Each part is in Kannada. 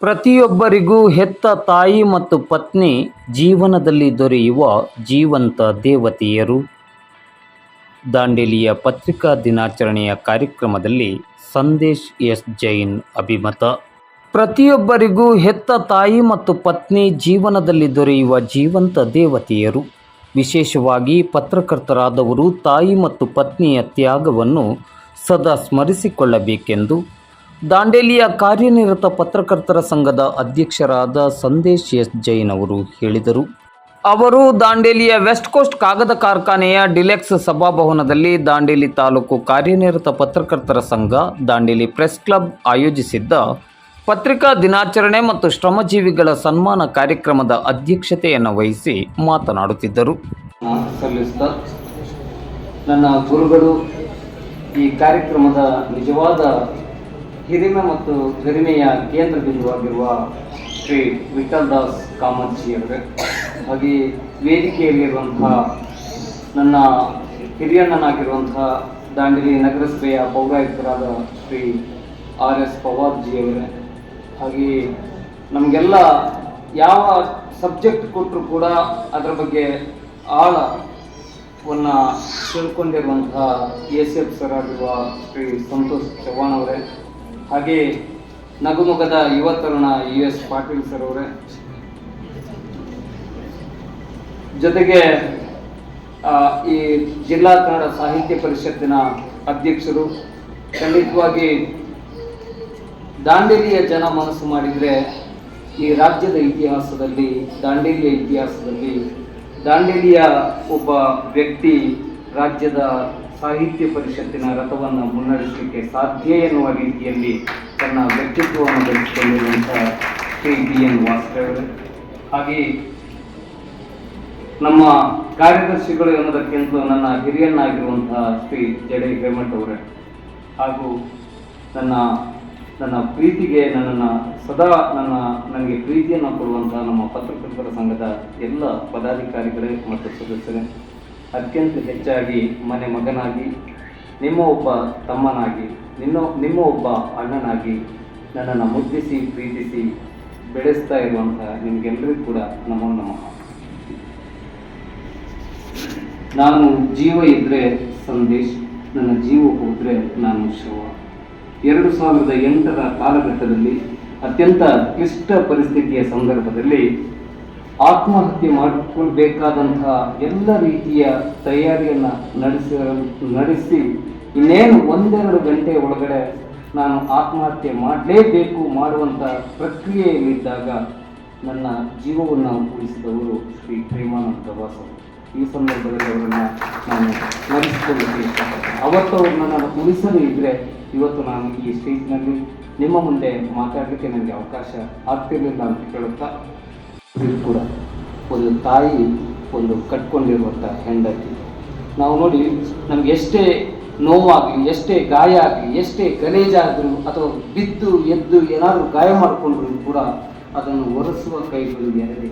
ಪ್ರತಿಯೊಬ್ಬರಿಗೂ ಹೆತ್ತ ತಾಯಿ ಮತ್ತು ಪತ್ನಿ ಜೀವನದಲ್ಲಿ ದೊರೆಯುವ ಜೀವಂತ ದೇವತೆಯರು. ದಾಂಡೇಲಿಯ ಪತ್ರಿಕಾ ದಿನಾಚರಣೆಯ ಕಾರ್ಯಕ್ರಮದಲ್ಲಿ ಸಂದೇಶ್ ಎಸ್ ಜೈನ್ ಅಭಿಮತ. ಪ್ರತಿಯೊಬ್ಬರಿಗೂ ಹೆತ್ತ ತಾಯಿ ಮತ್ತು ಪತ್ನಿ ಜೀವನದಲ್ಲಿ ದೊರೆಯುವ ಜೀವಂತ ದೇವತೆಯರು. ವಿಶೇಷವಾಗಿ ಪತ್ರಕರ್ತರಾದವರು ತಾಯಿ ಮತ್ತು ಪತ್ನಿಯ ತ್ಯಾಗವನ್ನು ಸದಾ ಸ್ಮರಿಸಿಕೊಳ್ಳಬೇಕೆಂದು ದಾಂಡೇಲಿಯ ಕಾರ್ಯನಿರತ ಪತ್ರಕರ್ತರ ಸಂಘದ ಅಧ್ಯಕ್ಷರಾದ ಸಂದೇಶ್ ಎಸ್ ಜೈನ್ ಅವರು ಹೇಳಿದರು. ಅವರು ದಾಂಡೇಲಿಯ ವೆಸ್ಟ್ ಕೋಸ್ಟ್ ಕಾಗದ ಕಾರ್ಖಾನೆಯ ಡಿಲೆಕ್ಸ್ ಸಭಾಭವನದಲ್ಲಿ ದಾಂಡೇಲಿ ತಾಲೂಕು ಕಾರ್ಯನಿರತ ಪತ್ರಕರ್ತರ ಸಂಘ, ದಾಂಡೇಲಿ ಪ್ರೆಸ್ ಕ್ಲಬ್ ಆಯೋಜಿಸಿದ್ದ ಪತ್ರಿಕಾ ದಿನಾಚರಣೆ ಮತ್ತು ಶ್ರಮಜೀವಿಗಳ ಸನ್ಮಾನ ಕಾರ್ಯಕ್ರಮದ ಅಧ್ಯಕ್ಷತೆಯನ್ನು ವಹಿಸಿ ಮಾತನಾಡುತ್ತಿದ್ದರು. ನನ್ನ ಗುರುಗಳು, ಈ ಕಾರ್ಯಕ್ರಮದ ನಿಜವಾದ ಹಿರಿಮೆ ಮತ್ತು ಗರಿಮೆಯ ಕೇಂದ್ರ ಬಿಂದುವಾಗಿರುವ ಶ್ರೀ ವಿಠಲ್ ದಾಸ್ ಕಾಮರ್ಜಿಯವರೇ ಹಾಗೆ ವೇದಿಕೆಯಲ್ಲಿರುವಂತಹ ನನ್ನ ಹಿರಿಯಣ್ಣನಾಗಿರುವಂತಹ ದಾಂಡೇಲಿ ನಗರಸಭೆಯ ಪೌರಾಯುಕ್ತರಾದ ಶ್ರೀ ಆರ್ ಎಸ್ ಪವಾರ್ಜಿಯವರೇ ಹಾಗೆ ನಮಗೆಲ್ಲ ಯಾವ ಸಬ್ಜೆಕ್ಟ್ ಕೊಟ್ಟರು ಕೂಡ ಅದರ ಬಗ್ಗೆ ಆಳವನ್ನ ತಿಳ್ಕೊಂಡಿರುವಂತಹ ಎಸ್ ಎಫ್ ಸರ್ ಆಗಿರುವ ಶ್ರೀ ಸಂತೋಷ್ ಚವ್ಹಾಣ್ ಅವರೇ ಹಾಗೆ ನಗುಮುಖದ ಯುವ ತರುಣ ಯು ಎಸ್ ಪಾಟೀಲ್ ಸರ್ ಅವರೇ. ಜೊತೆಗೆ ಈ ಜಿಲ್ಲಾ ಕನ್ನಡ ಸಾಹಿತ್ಯ ಪರಿಷತ್ತಿನ ಅಧ್ಯಕ್ಷರು, ಖಂಡಿತವಾಗಿ ದಾಂಡೇಲಿಯ ಜನ ಮನಸ್ಸು ಮಾಡಿದರೆ ಈ ರಾಜ್ಯದ ಇತಿಹಾಸದಲ್ಲಿ, ದಾಂಡೇಲಿಯ ಇತಿಹಾಸದಲ್ಲಿ, ದಾಂಡೇಲಿಯ ಒಬ್ಬ ವ್ಯಕ್ತಿ ರಾಜ್ಯದ ಸಾಹಿತ್ಯ ಪರಿಷತ್ತಿನ ರಥವನ್ನು ಮುನ್ನಡೆಸಲಿಕ್ಕೆ ಸಾಧ್ಯ ಎನ್ನುವ ರೀತಿಯಲ್ಲಿ ತನ್ನ ವ್ಯಕ್ತಿತ್ವವನ್ನು ಬೆಳೆಸಿಕೊಂಡಿರುವಂತಹ ಶ್ರೀ ಬಿ ಎನ್ ವಾಸುದೇವರು. ಹಾಗೆಯೇ ನಮ್ಮ ಕಾರ್ಯದರ್ಶಿಗಳು ಎನ್ನುವುದಕ್ಕಿಂತ ನನ್ನ ಹಿರಿಯನ್ನಾಗಿರುವಂತಹ ಶ್ರೀ ಜಡೆ ಹೇಮಂತ್ ಅವರೇ ಹಾಗೂ ನನ್ನ ನನ್ನ ಪ್ರೀತಿಗೆ ನನ್ನನ್ನು ಸದಾ ನನ್ನ, ನನಗೆ ಪ್ರೀತಿಯನ್ನು ಕೊಡುವಂತಹ ನಮ್ಮ ಪತ್ರಕರ್ತರ ಸಂಘದ ಎಲ್ಲ ಪದಾಧಿಕಾರಿಗಳೇ ಮತ್ತು ಸದಸ್ಯರೇ. ಅತ್ಯಂತ ಹೆಚ್ಚಾಗಿ ಮನೆ ಮಗನಾಗಿ, ನಿಮ್ಮ ಒಬ್ಬ ತಮ್ಮನಾಗಿ, ನಿನ್ನ, ನಿಮ್ಮ ಒಬ್ಬ ಅಣ್ಣನಾಗಿ ನನ್ನನ್ನು ಮುದ್ದಿಸಿ, ಪ್ರೀತಿಸಿ ಬೆಳೆಸ್ತಾ ಇರುವಂತಹ ನಿಮಗೆಲ್ಲರಿಗೂ ಕೂಡ ನಮೋ ನಮಃ. ನಾನು ಜೀವ ಇದ್ರೆ ಸಂದೇಶ್, ನನ್ನ ಜೀವ ಹೋದ್ರೆ ನಾನು ಶವ. ಎರಡು ಸಾವಿರದ ಎಂಟರ ಕಾಲಘಟ್ಟದಲ್ಲಿ ಅತ್ಯಂತ ಕ್ಲಿಷ್ಟ ಪರಿಸ್ಥಿತಿಯ ಸಂದರ್ಭದಲ್ಲಿ ಆತ್ಮಹತ್ಯೆ ಮಾಡಿಕೊಳ್ಬೇಕಾದಂತಹ ಎಲ್ಲ ರೀತಿಯ ತಯಾರಿಯನ್ನು ನಡೆಸಿ ನಡೆಸಿ ಇನ್ನೇನು ಒಂದೆರಡು ಗಂಟೆ ಒಳಗಡೆ ನಾನು ಆತ್ಮಹತ್ಯೆ ಮಾಡಲೇಬೇಕು ಮಾಡುವಂಥ ಪ್ರಕ್ರಿಯೆಯಲ್ಲಿದ್ದಾಗ ನನ್ನ ಜೀವವನ್ನು ಉಳಿಸಿದವರು ಶ್ರೀ ಪ್ರೇಮಾನಂದ ಪ್ರವಾಸ. ಈ ಸಂದರ್ಭದಲ್ಲಿ ಅವರನ್ನು ನಾನು ಸ್ಮರಿಸಿಕೊಳ್ಳಿ ಅವತ್ತು ಅವ್ರನ್ನ ನನ್ನನ್ನು ಉಳಿಸದೇ ಇದ್ದರೆ ಇವತ್ತು ನಾನು ಈ ಸ್ಟೇಜ್ನಲ್ಲಿ ನಿಮ್ಮ ಮುಂದೆ ಮಾತಾಡಲಿಕ್ಕೆ ನನಗೆ ಅವಕಾಶ ಆಗ್ತಿರಲಿಲ್ಲ ಅಂತ ಹೇಳುತ್ತಾ ಇದು ಕೂಡ ಒಂದು ತಾಯಿ ಒಂದು ಕಟ್ಕೊಂಡಿರುವಂಥ ಹೆಂಡತಿ. ನಾವು ನೋಡಿ ನಮ್ಗೆ ಎಷ್ಟೇ ನೋವಾಗಲಿ, ಎಷ್ಟೇ ಗಾಯ ಆಗಲಿ ಎಷ್ಟೇ ಗಲೇಜಾದರೂ ಅಥವಾ ಬಿದ್ದು ಎದ್ದು ಏನಾದರೂ ಗಾಯ ಮಾಡಿಕೊಂಡ್ರು ಕೂಡ ಅದನ್ನು ಒರೆಸುವ ಕೈಗಳು ಎರಡೇ.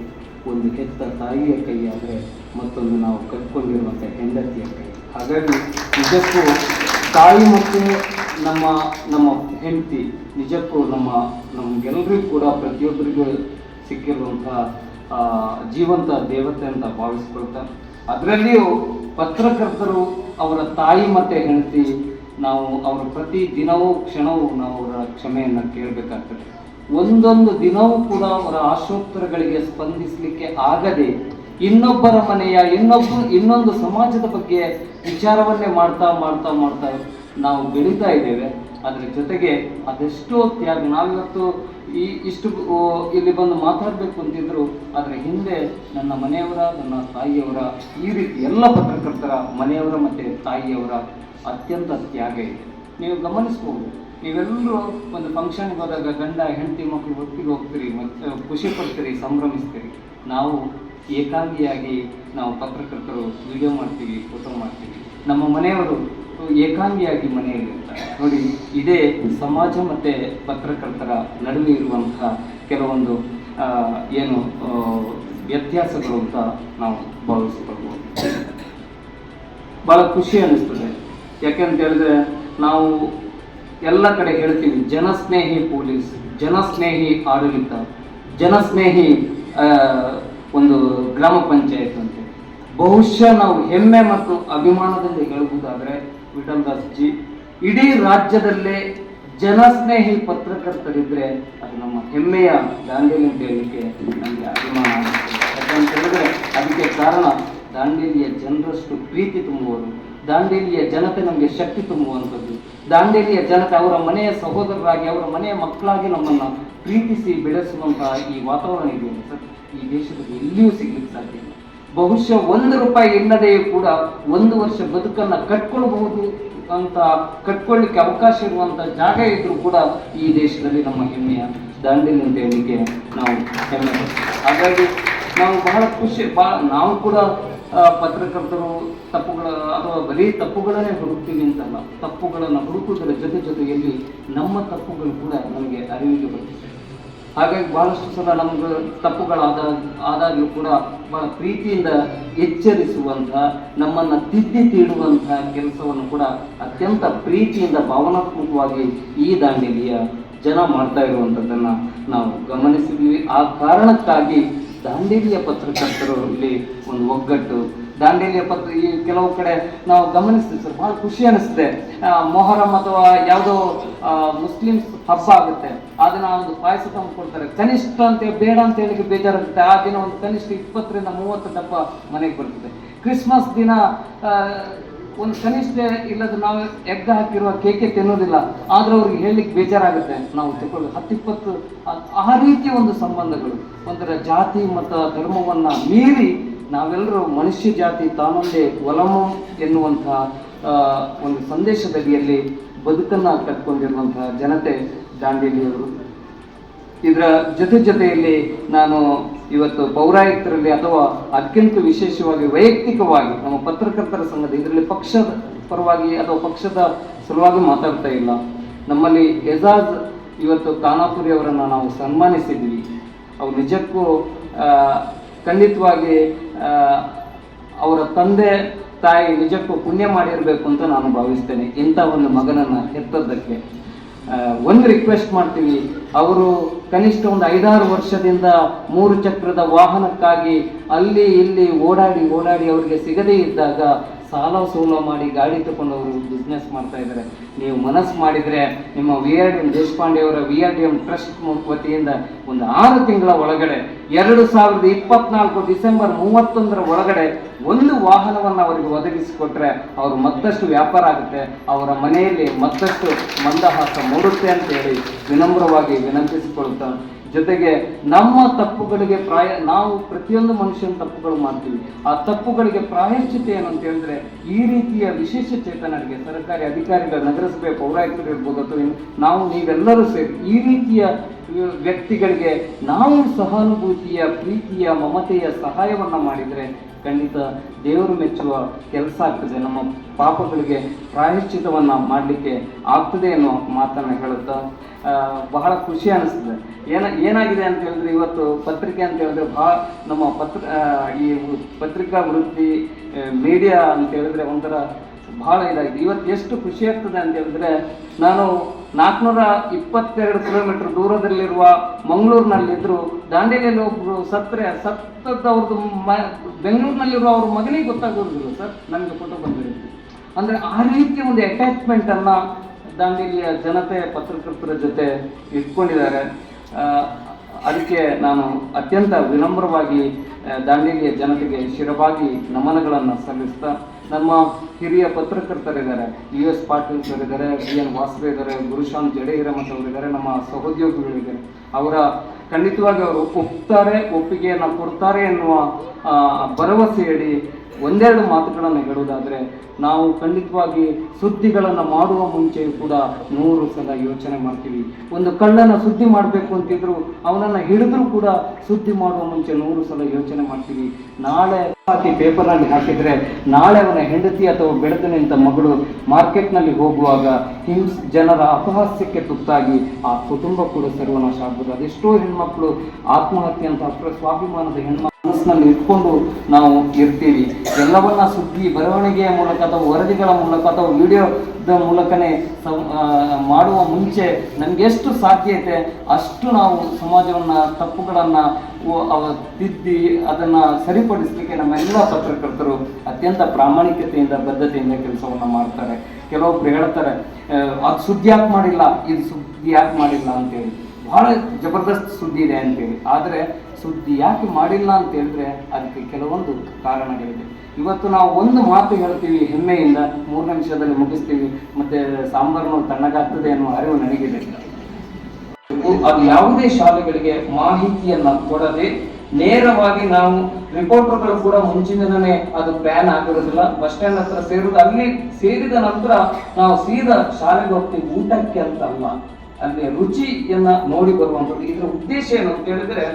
ಒಂದು ಹೆತ್ತ ತಾಯಿಯ ಕೈ ಆದರೆ ಮತ್ತೊಂದು ನಾವು ಕಟ್ಕೊಂಡಿರುವಂಥ ಹೆಂಡತಿಯ ಕೈ. ಹಾಗಾಗಿ ನಿಜಕ್ಕೂ ತಾಯಿ ಮತ್ತು ನಮ್ಮ ನಮ್ಮ ಹೆಂಡತಿ, ನಿಜಕ್ಕೂ ನಮ್ಮ ನಮಗೆಲ್ಲರಿಗೂ ಕೂಡ ಪ್ರತಿಯೊಬ್ಬರಿಗೂ ಸಿಕ್ಕಿರುವಂಥ ಜೀವಂತ ದೇವತೆ ಅಂತ ಭಾವಿಸ್ಕೊಳ್ತಾರೆ ಅದರಲ್ಲಿಯೂ ಪತ್ರಕರ್ತರು ಅವರ ತಾಯಿ ಮತ್ತೆ ಹೆಂಡತಿ, ನಾವು ಅವರ ಪ್ರತಿ ದಿನವೂ ಕ್ಷಣವೂ ನಾವು ಅವರ ಕ್ಷಮೆಯನ್ನು ಕೇಳಬೇಕಾಗ್ತದೆ. ಒಂದೊಂದು ದಿನವೂ ಕೂಡ ಅವರ ಆಶೋತ್ತರಗಳಿಗೆ ಸ್ಪಂದಿಸಲಿಕ್ಕೆ ಆಗದೆ, ಇನ್ನೊಬ್ಬರ ಮನೆಯ ಇನ್ನೊಬ್ಬ, ಇನ್ನೊಂದು ಸಮಾಜದ ಬಗ್ಗೆ ವಿಚಾರವನ್ನೇ ಮಾಡ್ತಾ ಮಾಡ್ತಾ ಮಾಡ್ತಾ ನಾವು ಬೆಳೀತಾ ಇದ್ದೇವೆ. ಅದರ ಜೊತೆಗೆ ಅದೆಷ್ಟೋ ತ್ಯಾಗ. ನಾವಿವತ್ತು ಈ ಇಷ್ಟು ಇಲ್ಲಿ ಬಂದು ಮಾತಾಡಬೇಕು ಅಂತಿದ್ರು ಅದರ ಹಿಂದೆ ನನ್ನ ಮನೆಯವರ, ನನ್ನ ತಾಯಿಯವರ, ಈ ರೀತಿ ಎಲ್ಲ ಪತ್ರಕರ್ತರ ಮನೆಯವರ ಮತ್ತು ತಾಯಿಯವರ ಅತ್ಯಂತ ತ್ಯಾಗ ಇದೆ. ನೀವು ಗಮನಿಸ್ಬೋದು, ನೀವೆಲ್ಲರೂ ಒಂದು ಫಂಕ್ಷನ್ಗೆ ಹೋದಾಗ ಗಂಡ, ಹೆಂಡತಿ, ಮಕ್ಕಳು ಒಟ್ಟಿಗೆ ಹೋಗ್ತೀರಿ, ಮತ್ತು ಖುಷಿ ಪಡ್ತೀರಿ, ಸಂಭ್ರಮಿಸ್ತೀರಿ. ನಾವು ಏಕಾಂಗಿಯಾಗಿ ನಾವು ಪತ್ರಕರ್ತರು ವಿಡಿಯೋ ಮಾಡ್ತೀವಿ ಫೋಟೋ ಮಾಡ್ತೀವಿ. ನಮ್ಮ ಮನೆಯವರು ಏಕಾಂಗಿಯಾಗಿ ಮನೆಯಲ್ಲಿರ್ತಾರೆ ನೋಡಿ, ಇದೇ ಸಮಾಜ ಮತ್ತು ಪತ್ರಕರ್ತರ ನಡುವೆ ಇರುವಂತಹ ಕೆಲವೊಂದು ಏನು ವ್ಯತ್ಯಾಸಗಳು ಅಂತ ನಾವು ಭಾವಿಸ್ಕೊಳ್ಬೋದು ಭಾಳ ಖುಷಿ ಅನ್ನಿಸ್ತದೆ. ಯಾಕೆಂತ ಹೇಳಿದ್ರೆ, ನಾವು ಎಲ್ಲ ಕಡೆ ಹೇಳ್ತೀವಿ, ಜನಸ್ನೇಹಿ ಪೊಲೀಸ್, ಜನಸ್ನೇಹಿ ಆಡಳಿತ, ಜನಸ್ನೇಹಿ ಒಂದು ಗ್ರಾಮ ಪಂಚಾಯತ್ ಅಂತ. ಬಹುಶಃ ನಾವು ಹೆಮ್ಮೆ ಮತ್ತು ಅಭಿಮಾನದಿಂದ ಹೇಳುವುದಾದರೆ ವಿಠಲ್ ದಾಸ್ ಜಿ ಇಡೀ ರಾಜ್ಯದಲ್ಲೇ ಜನಸ್ನೇಹಿ ಪತ್ರಕರ್ತರಿದ್ರೆ ಅದು ನಮ್ಮ ಹೆಮ್ಮೆಯ ದಾಂಡೇಲಿ ಅಂತ ಹೇಳಲಿಕ್ಕೆ ನಮಗೆ ಅಭಿಮಾನ ಯಾಕಂತ ಹೇಳಿದ್ರೆ ಅದಕ್ಕೆ ಕಾರಣ ದಾಂಡೇಲಿಯ ಜನರಷ್ಟು ಪ್ರೀತಿ ತುಂಬುವರು ದಾಂಡೇಲಿಯ ಜನತೆ ನಮಗೆ ಶಕ್ತಿ ತುಂಬುವಂಥದ್ದು, ದಾಂಡೇಲಿಯ ಜನತೆ ಅವರ ಮನೆಯ ಸಹೋದರರಾಗಿ, ಅವರ ಮನೆಯ ಮಕ್ಕಳಾಗಿ ನಮ್ಮನ್ನು ಪ್ರೀತಿಸಿ ಬೆಳೆಸುವಂತಹ ಈ ವಾತಾವರಣ ಇದೆ ಸರ್. ಈ ದೇಶದಲ್ಲಿ ಎಲ್ಲಿಯೂ ಸಿಗ್ಲಿಕ್ಕೆ ಸಾಧ್ಯ ಇಲ್ಲ. ಬಹುಶಃ ಒಂದು ರೂಪಾಯಿ ಇಲ್ಲದೆಯೂ ಕೂಡ ಒಂದು ವರ್ಷ ಬದುಕನ್ನು ಕಟ್ಕೊಳ್ಬಹುದು ಅಂತ ಕಟ್ಕೊಳ್ಳಿಕ್ಕೆ ಅವಕಾಶ ಇರುವಂತ ಜಾಗ ಇದ್ರೂ ಕೂಡ ಈ ದೇಶದಲ್ಲಿ ನಮ್ಮ ಹೆಮ್ಮೆಯ ದಾಂಡೇಲಿ ಅಂತ ನಾವು ಹೆಮ್ಮೆ. ಹಾಗಾಗಿ ನಾವು ಬಹಳ ಖುಷಿ ಬಹಳ ನಾವು ಕೂಡ ಪತ್ರಕರ್ತರು ತಪ್ಪುಗಳ, ಅಥವಾ ಬರೀ ತಪ್ಪುಗಳನ್ನೇ ಹುಡುಕ್ತೀವಿ ಅಂತಲ್ಲ, ತಪ್ಪುಗಳನ್ನು ಹುಡುಕುವುದರ ಜೊತೆ ಜೊತೆಯಲ್ಲಿ ನಮ್ಮ ತಪ್ಪುಗಳು ಕೂಡ ನಮಗೆ ಅರಿವಿಗೆ ಬರ್ತದೆ. ಹಾಗಾಗಿ ಬಹಳಷ್ಟು ಸಲ ನಮ್ಗೆ ತಪ್ಪುಗಳಾದ ಆದಾಗಲೂ ಕೂಡ ಬಹಳ ಪ್ರೀತಿಯಿಂದ ಎಚ್ಚರಿಸುವಂತಹ ನಮ್ಮನ್ನ ತಿದ್ದಿ ತೀಡುವಂತಹ ಕೆಲಸವನ್ನು ಕೂಡ ಅತ್ಯಂತ ಪ್ರೀತಿಯಿಂದ, ಭಾವನಾತ್ಮಕವಾಗಿ ಈ ದಾಂಡೇಲಿಯ ಜನ ಮಾಡ್ತಾ ಇರುವಂಥದ್ದನ್ನು ನಾವು ಗಮನಿಸಿದ್ವಿ ಆ ಕಾರಣಕ್ಕಾಗಿ ದಾಂಡೇಲಿಯ ಪತ್ರಕರ್ತರು ಇಲ್ಲಿ ಒಂದು ಒಗ್ಗಟ್ಟು ದಾಂಡೇಲಿಯ ಪತ್ರ ಈ ಕೆಲವು ಕಡೆ ನಾವು ಗಮನಿಸ್ತೀವಿ ಸರ್. ಬಹಳ ಖುಷಿ ಅನಿಸುತ್ತೆ ಮೊಹರಂ ಅಥವಾ ಯಾವುದೋ ಮುಸ್ಲಿಮ್ಸ್ ಹಬ್ಬ ಆಗುತ್ತೆ. ಅದನ್ನ ಒಂದು ಪಾಯಸ ತಂದು ಕೊಡ್ತಾರೆ. ಕನಿಷ್ಠ ಅಂತ ಬೇಡ ಅಂತ ಹೇಳಿಕ್ಕೆ ಬೇಜಾರಾಗುತ್ತೆ. ಆ ದಿನ ಒಂದು ಕನಿಷ್ಠ ಇಪ್ಪತ್ತರಿಂದ ಮೂವತ್ತು ಡಬ್ಬ ಮನೆಗೆ ಬರ್ತದೆ. ಕ್ರಿಸ್ಮಸ್ ದಿನ ಒಂದು ಕನಿಷ್ಠ ಇಲ್ಲದ ನಾವು ಎಗ್ಗ ಹಾಕಿರುವ ಕೇಕೆ ತಿನ್ನೋದಿಲ್ಲ. ಆದ್ರೆ ಅವ್ರಿಗೆ ಹೇಳಲಿಕ್ಕೆ ಬೇಜಾರಾಗುತ್ತೆ. ನಾವು ತಗೊಳ್ಳಿ ಹತ್ತಿಪ್ಪತ್ತು, ಆ ರೀತಿಯ ಒಂದು ಸಂಬಂಧಗಳು. ಒಂಥರ ಜಾತಿ ಮತ್ತು ಧರ್ಮವನ್ನು ಮೀರಿ ನಾವೆಲ್ಲರೂ ಮನುಷ್ಯ ಜಾತಿ ತಾನೊಂದೇ ಒಲಮ ಎನ್ನುವಂತಹ ಒಂದು ಸಂದೇಶದಡಿಯಲ್ಲಿ ಬದುಕನ್ನ ಕಟ್ಕೊಂಡಿರುವಂತಹ ಜನತೆ ದಾಂಡೇಲಿಯವರು. ಇದರ ಜೊತೆ ಜೊತೆಯಲ್ಲಿ ನಾನು ಇವತ್ತು ಪೌರಾಯುಕ್ತರಲ್ಲಿ ಅಥವಾ ಅತ್ಯಂತ ವಿಶೇಷವಾಗಿ ವೈಯಕ್ತಿಕವಾಗಿ ನಮ್ಮ ಪತ್ರಕರ್ತರ ಸಂಘದ ಇದರಲ್ಲಿ ಪಕ್ಷದ ಪರವಾಗಿ ಅಥವಾ ಪಕ್ಷದ ಸಲುವಾಗಿ ಮಾತಾಡ್ತಾ ಇಲ್ಲ. ನಮ್ಮಲ್ಲಿ ಎಜಾಜ್ ಇವತ್ತು ಖಾನಾಪುರಿ ಅವರನ್ನು ನಾವು ಸನ್ಮಾನಿಸಿದ್ವಿ ಅವ್ರು ನಿಜಕ್ಕೂ ಖಂಡಿತವಾಗಿ ಅವರ ತಂದೆ, ತಾಯಿ ನಿಜಕ್ಕೂ ಪುಣ್ಯ ಮಾಡಿರಬೇಕು ಅಂತ ನಾನು ಭಾವಿಸ್ತೇನೆ. ಇಂಥ ಒಂದು ಮಗನನ್ನು ಹೆತ್ತದ್ದಕ್ಕೆ. ಒಂದು ರಿಕ್ವೆಸ್ಟ್ ಮಾಡ್ತೀವಿ. ಅವರು ಕನಿಷ್ಠ ಒಂದು ಐದಾರು ವರ್ಷದಿಂದ ಮೂರು ಚಕ್ರದ ವಾಹನಕ್ಕಾಗಿ ಅಲ್ಲಿ ಇಲ್ಲಿ ಓಡಾಡಿ ಓಡಾಡಿ ಅವರಿಗೆ ಸಿಗದೇ ಇದ್ದಾಗ ಸಾಲ ಸೋಲ ಮಾಡಿ ಗಾಡಿ ತಗೊಂಡು ಅವರು ಬಿಸ್ನೆಸ್ ಮಾಡ್ತಾ ಇದ್ದಾರೆ. ನೀವು ಮನಸ್ಸು ಮಾಡಿದರೆ ನಿಮ್ಮ V R D M Deshpande ಅವರ V R D M trust ವತಿಯಿಂದ ಒಂದು ಆರು ತಿಂಗಳ ಒಳಗಡೆ, ಎರಡು ಸಾವಿರದ ಇಪ್ಪತ್ನಾಲ್ಕು ಡಿಸೆಂಬರ್ ಮೂವತ್ತೊಂದರ ಒಳಗಡೆ ಒಂದು ವಾಹನವನ್ನು ಅವರಿಗೆ ಒದಗಿಸಿಕೊಟ್ರೆ ಅವರು ಮತ್ತಷ್ಟು ವ್ಯಾಪಾರ ಆಗುತ್ತೆ. ಅವರ ಮನೆಯಲ್ಲಿ ಮತ್ತಷ್ಟು ಮಂದಹಾಸ ಮೂಡುತ್ತೆ ಅಂತ ಹೇಳಿ ವಿನಮ್ರವಾಗಿ ವಿನಂತಿಸಿಕೊಳ್ಳುತ್ತಾ ಜೊತೆಗೆ ನಮ್ಮ ತಪ್ಪುಗಳಿಗೆ ಪ್ರಾಯ, ನಾವು ಪ್ರತಿಯೊಂದು ಮನುಷ್ಯನ ತಪ್ಪುಗಳು ಮಾಡ್ತೀವಿ. ಆ ತಪ್ಪುಗಳಿಗೆ ಪ್ರಾಯಶ್ಚಿತ ಏನು ಅಂತ ಹೇಳಿದ್ರೆ, ಈ ರೀತಿಯ ವಿಶೇಷ ಚೇತನರಿಗೆ, ಸರ್ಕಾರಿ ಅಧಿಕಾರಿಗಳು ನಗರಸಭೆ ಪೌರಾಯುಕ್ತರು ಇರ್ಬೋದು ಅಥವಾ ನಾವು ನೀವೆಲ್ಲರೂ ಸೇರಿ ಈ ರೀತಿಯ ವ್ಯಕ್ತಿಗಳಿಗೆ ನಾವು ಸಹಾನುಭೂತಿಯ, ಪ್ರೀತಿಯ, ಮಮತೆಯ ಸಹಾಯವನ್ನು ಮಾಡಿದರೆ ಖಂಡಿತ ದೇವರು ಮೆಚ್ಚುವ ಕೆಲಸ ಆಗ್ತದೆ. ನಮ್ಮ ಪಾಪಗಳಿಗೆ ಪ್ರಾಯಶ್ಚಿತವನ್ನು ಮಾಡಲಿಕ್ಕೆ ಆಗ್ತದೆ ಅನ್ನೋ ಮಾತನ್ನು ಹೇಳುತ್ತಾ ಬಹಳ ಖುಷಿ ಅನಿಸ್ತದೆ. ಏನ, ಏನಾಗಿದೆ ಅಂತ ಹೇಳಿದ್ರೆ ಇವತ್ತು ಪತ್ರಿಕೆ ಅಂತ ಹೇಳಿದ್ರೆ ಭಾಳ ನಮ್ಮ ಪತ್ರ ಈ ಪತ್ರಿಕಾ ವೃತ್ತಿ ಮೀಡಿಯಾ ಅಂತ ಹೇಳಿದ್ರೆ ಒಂಥರ ಬಹಳ ಇದಾಗಿದೆ. ಇವತ್ತು ಎಷ್ಟು ಖುಷಿ ಆಗ್ತದೆ ಅಂತ ಹೇಳಿದ್ರೆ ನಾನು ನಾಲ್ಕುನೂರ ಇಪ್ಪತ್ತೆರಡು ಕಿಲೋಮೀಟರ್ ದೂರದಲ್ಲಿರುವ ಮಂಗಳೂರಿನಲ್ಲಿದ್ದರು ದಾಂಡೇಲಿಯಲ್ಲಿ ಒಬ್ಬರು ಸತ್ತರೆ ಸತ್ತದವ್ರದ್ದು ಮ, ಬೆಂಗಳೂರಿನಲ್ಲಿರುವ ಅವ್ರ ಮಗನಿಗೆ ಗೊತ್ತಾಗೋದಿಲ್ಲ ಸರ್, ನನಗೆ ಫೋಟೋ ಬಂದಿರುತ್ತೆ ಅಂದರೆ ಆ ರೀತಿಯ ಒಂದು ಅಟ್ಯಾಚ್ಮೆಂಟನ್ನು ದಾಂಡೇಲಿಯ ಜನತೆ, ಪತ್ರಕರ್ತರ ಜೊತೆ ಇಟ್ಕೊಂಡಿದ್ದಾರೆ. ಅದಕ್ಕೆ ನಾನು ಅತ್ಯಂತ ವಿನಮ್ರವಾಗಿ ದಾಂಡೇಲಿಯ ಜನತೆಗೆ ಶಿರವಾಗಿ ನಮನಗಳನ್ನು ಸಲ್ಲಿಸ್ತಾ ನಮ್ಮ ಹಿರಿಯ ಪತ್ರಕರ್ತರಿದ್ದಾರೆ ಯು ಎಸ್ ಪಾಟೀಲ್ ಸರ್ ಇದ್ದಾರೆ ಬಿ ಎನ್ ವಾಸವೆ ಇದ್ದಾರೆ, ಗುರುಶಾಂತ್ ಜಡೆ ಅವರಿದ್ದಾರೆ ನಮ್ಮ ಸಹೋದ್ಯೋಗಿಗಳಿದ್ದಾರೆ ಅವರ ಖಂಡಿತವಾಗಿ ಅವರು ಒಪ್ತಾರೆ, ಒಪ್ಪಿಗೆಯನ್ನು ಕೊಡ್ತಾರೆ ಎನ್ನುವ ಭರವಸೆಯಡಿ ಒಂದೆರಡು ಮಾತುಗಳನ್ನು ಹೇಳುವುದಾದರೆ, ನಾವು ಖಂಡಿತವಾಗಿ ಸುದ್ದಿಗಳನ್ನು ಮಾಡುವ ಮುಂಚೆಯೂ ಕೂಡ ನೂರು ಸಲ ಯೋಚನೆ ಮಾಡ್ತೀವಿ. ಒಂದು ಕಳ್ಳನ ಸುದ್ದಿ ಮಾಡಬೇಕು ಅಂತಿದ್ರು, ಅವನನ್ನು ಹಿಡಿದ್ರೂ ಕೂಡ ಸುದ್ದಿ ಮಾಡುವ ಮುಂಚೆ ನೂರು ಸಲ ಯೋಚನೆ ಮಾಡ್ತೀವಿ. ನಾಳೆ ಹಾಕಿ ಪೇಪರ್ನಲ್ಲಿ ಹಾಕಿದರೆ, ನಾಳೆ ಅವನ ಹೆಂಡತಿ ಅಥವಾ ಬೆಳೆದು ನಿಂತ ಮಗಳು ಮಾರ್ಕೆಟ್ನಲ್ಲಿ ಹೋಗುವಾಗ ಹಿಂಸ್ ಜನರ ಅಪಹಾಸ್ಯಕ್ಕೆ ತುತ್ತಾಗಿ ಆ ಕುಟುಂಬ ಕೂಡ ಸರ್ವನಾಶ ಆಗ್ಬೋದು. ಅದೆಷ್ಟೋ ಹೆಣ್ಮಕ್ಳು ಆತ್ಮಹತ್ಯೆ ಅಂತ ಸ್ವಾಭಿಮಾನದ ಹೆಣ್ಮಕ್ಳು ಮನಸ್ಸಿನಲ್ಲಿ ಇಟ್ಕೊಂಡು ನಾವು ಇರ್ತೀವಿ. ಎಲ್ಲವನ್ನ ಸುದ್ದಿ ಬರವಣಿಗೆಯ ಮೂಲಕ ಅಥವಾ ವರದಿಗಳ ಮೂಲಕ ಅಥವಾ ವಿಡಿಯೋದ ಮೂಲಕನೇ ಮಾಡುವ ಮುಂಚೆ ನಮ್ಗೆ ಎಷ್ಟು ಸಾಧ್ಯತೆ ಅಷ್ಟು ನಾವು ಸಮಾಜವನ್ನ ತಪ್ಪುಗಳನ್ನ ತಿದ್ದಿ ಅದನ್ನ ಸರಿಪಡಿಸಲಿಕ್ಕೆ ನಮ್ಮೆಲ್ಲ ಪತ್ರಕರ್ತರು ಅತ್ಯಂತ ಪ್ರಾಮಾಣಿಕತೆಯಿಂದ, ಬದ್ಧತೆಯಿಂದ ಕೆಲಸವನ್ನ ಮಾಡ್ತಾರೆ. ಕೆಲವೊಬ್ರು ಹೇಳ್ತಾರೆ ಅದು ಸುದ್ದಿ ಯಾಕೆ ಮಾಡಿಲ್ಲ? ಇದು ಸುದ್ದಿ ಯಾಕೆ ಮಾಡಿಲ್ಲ? ಅಂತೇಳಿ. ಬಹಳ ಜಬರ್ದಸ್ತ್ ಸುದ್ದಿ ಇದೆ ಅಂತೇಳಿ. ಆದರೆ ಸುದ್ದಿ ಯಾಕೆ ಮಾಡಿಲ್ಲ ಅಂತ ಹೇಳಿದ್ರೆ ಅದಕ್ಕೆ ಕೆಲವೊಂದು ಕಾರಣಗಳಿದೆ ಇವತ್ತು ನಾವು ಒಂದು ಮಾತು ಹೇಳ್ತೀವಿ ಹೆಮ್ಮೆಯಿಂದ, ಮೂರು ನಿಮಿಷದಲ್ಲಿ ಮುಗಿಸ್ತೀವಿ. ಮತ್ತೆ ಸಾಂಬಾರನ್ನು ತಣ್ಣಗಾಗ್ತದೆ ಅನ್ನುವ ಅರಿವು ನನಗಿದೆ. ಅದು ಯಾವುದೇ ಶಾಲೆಗಳಿಗೆ ಮಾಹಿತಿಯನ್ನ ಕೊಡದೆ ನೇರವಾಗಿ ನಾವು ರಿಪೋರ್ಟರ್ಗಳು ಕೂಡ ಮುಂಚಿನಿಂದನೇ ಅದು ಪ್ಲಾನ್ ಆಗಿರೋದಿಲ್ಲ. ಬಸ್ ಸ್ಟ್ಯಾಂಡ್ ಹತ್ರ ಸೇರುವುದು ಅಲ್ಲಿ ಸೇರಿದ ನಂತರ ನಾವು ಸೀದಾ ಶಾಲೆಗೆ ಹೋಗ್ತೀವಿ. ಊಟಕ್ಕೆ ಅಂತ ಅಲ್ಲ ಅಲ್ಲಿ ರುಚಿಯನ್ನ ನೋಡಿ ಬರುವಂಥದ್ದು. ಇದರ ಉದ್ದೇಶ ಏನು ಅಂತ ಹೇಳಿದ್ರೆ,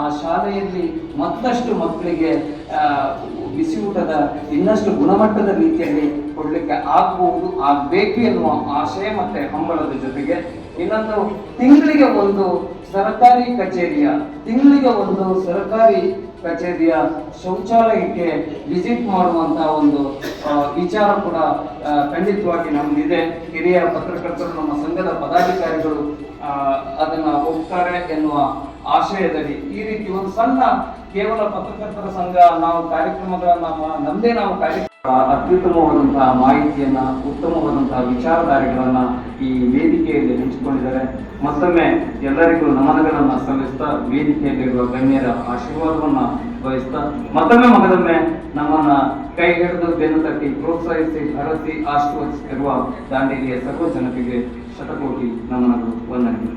ಆ ಶಾಲೆಯಲ್ಲಿ ಮತ್ತಷ್ಟು ಮಕ್ಕಳಿಗೆ ಬಿಸಿಯೂಟದ ಇನ್ನಷ್ಟು ಗುಣಮಟ್ಟದ ರೀತಿಯಲ್ಲಿ ಕೊಡ್ಲಿಕ್ಕೆ ಆಗ್ಬಹುದು ಆಗ್ಬೇಕು ಎನ್ನುವ ಆಶಯ ಮತ್ತೆ ಹಂಬಲದ ಜೊತೆಗೆ ಇನ್ನೊಂದು ತಿಂಗಳಿಗೆ ಒಂದು ಸರ್ಕಾರಿ ಕಚೇರಿಯ, ತಿಂಗಳಿಗೆ ಒಂದು ಸರ್ಕಾರಿ ಕಚೇರಿಯ ಶೌಚಾಲಯಕ್ಕೆ ವಿಸಿಟ್ ಮಾಡುವಂತಹ ಒಂದು ವಿಚಾರ ಕೂಡ ಖಂಡಿತವಾಗಿ ನಮ್ದಿದೆ. ಹಿರಿಯ ಪತ್ರಕರ್ತರು, ನಮ್ಮ ಸಂಘದ ಪದಾಧಿಕಾರಿಗಳು ಅದನ್ನ ಹೋಗ್ತಾರೆ ಎನ್ನುವ ಆಶಯದಲ್ಲಿ ಈ ರೀತಿ ಒಂದು ಸಣ್ಣ ಕೇವಲ ಪತ್ರಕರ್ತರ ಸಂಘ ನಾವು ಕಾರ್ಯಕ್ರಮಗಳನ್ನ ನಮ್ದೇ ನಾವು ಕಾರ್ಯಕ್ರಮ ಅತ್ಯುತ್ತಮವಾದಂತಹ ಮಾಹಿತಿಯನ್ನ, ಉತ್ತಮವಾದಂತಹ ವಿಚಾರಧಾರೆಗಳನ್ನ ಈ ವೇದಿಕೆಯಲ್ಲಿ ಹಂಚಿಕೊಂಡಿದ್ದಾರೆ. ಮತ್ತೊಮ್ಮೆ ಎಲ್ಲರಿಗೂ ನಮನಗಳನ್ನ ಸಲ್ಲಿಸ್ತಾ ವೇದಿಕೆಯಲ್ಲಿರುವ ಗಣ್ಯರ ಆಶೀರ್ವಾದವನ್ನ ಬಯಸ್ತಾ ಮತ್ತೊಮ್ಮೆ ಮಗದೊಮ್ಮೆ ನಮ್ಮನ್ನ ಕೈ ಹಿಡಿದು ಬೆನ್ನು ತಟ್ಟಿ ಪ್ರೋತ್ಸಾಹಿಸಿ ಹರಸಿ ಆಶೀರ್ವದಿಸುತ್ತಿರುವ ದಾಂಡೇಲಿಯ ಸರ್ವ ಜನತೆಗೆ ಶತಕೋಟಿ ನಮನಗಳು, ವಂದನೆಗಳು.